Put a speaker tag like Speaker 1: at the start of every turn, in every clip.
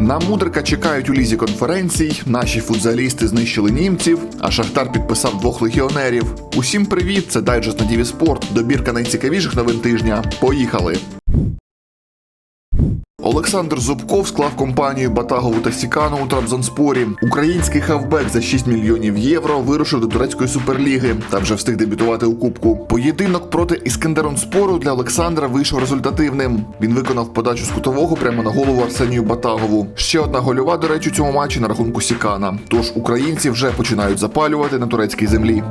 Speaker 1: На Мудрика чекають у лізі конференцій. Наші футзалісти знищили німців, а Шахтар підписав двох легіонерів. Усім привіт! Це дайджест на Діві Спорт. Добірка найцікавіших новин тижня. Поїхали! Олександр Зубков склав компанію Батагову та Сікану у Трабзонспорі. Український хавбек за 6 мільйонів євро вирушив до турецької суперліги та вже встиг дебютувати у кубку. Поєдинок проти Іскендеронспору для Олександра вийшов результативним. Він виконав подачу з кутового прямо на голову Арсенію Батагову. Ще одна гольова, до речі, у цьому матчі на рахунку Сікана. Тож українці вже починають запалювати на турецькій землі.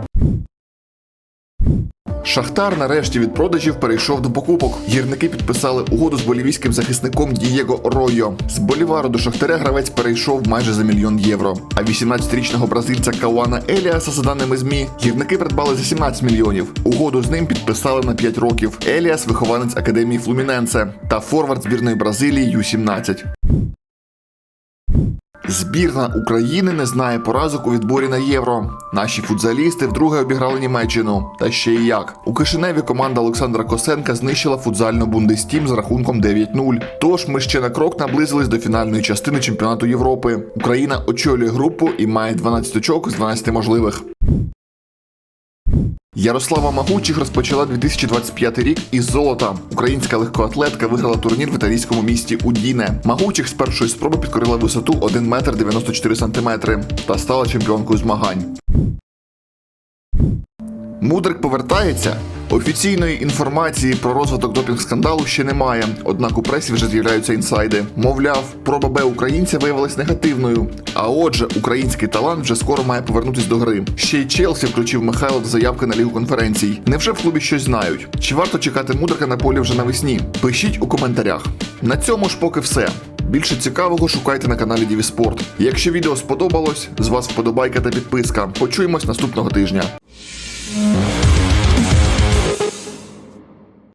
Speaker 1: Шахтар нарешті від продажів перейшов до покупок. Гірники підписали угоду з болівійським захисником Дієго Ройо. З Болівару до Шахтаря гравець перейшов майже за мільйон євро. А 18-річного бразильця Кауана Еліаса, за даними ЗМІ, гірники придбали за 17 мільйонів. Угоду з ним підписали на 5 років. Еліас вихованець академії Флуміненсе та форвард збірної Бразилії Ю-17. Збірна України не знає поразок у відборі на євро. Наші футзалісти вдруге обіграли Німеччину. Та ще й як. У Кишиневі команда Олександра Косенка знищила футзальну Бундестім з рахунком 9-0. Тож ми ще на крок наблизились до фінальної частини чемпіонату Європи. Україна очолює групу і має 12 очок з 12 можливих. Ярослава Магучих розпочала 2025 рік із золота. Українська легкоатлетка виграла турнір в італійському місті Удіне. Магучих з першої спроби підкорила висоту 1 метр 94 сантиметри та стала чемпіонкою змагань. Мудрик повертається. Офіційної інформації про розвиток допінг-скандалу ще немає, однак у пресі вже з'являються інсайди. Мовляв, проба Б українця виявилась негативною. А отже, український талант вже скоро має повернутись до гри. Ще й Челсі включив Михайло до заявки на лігу конференцій. Невже в клубі щось знають? Чи варто чекати мудрика на полі вже навесні? Пишіть у коментарях. На цьому ж поки все. Більше цікавого шукайте на каналі Діві Спорт. Якщо відео сподобалось, з вас вподобайка та підписка. Почуємось наступного тижня. Mm-hmm.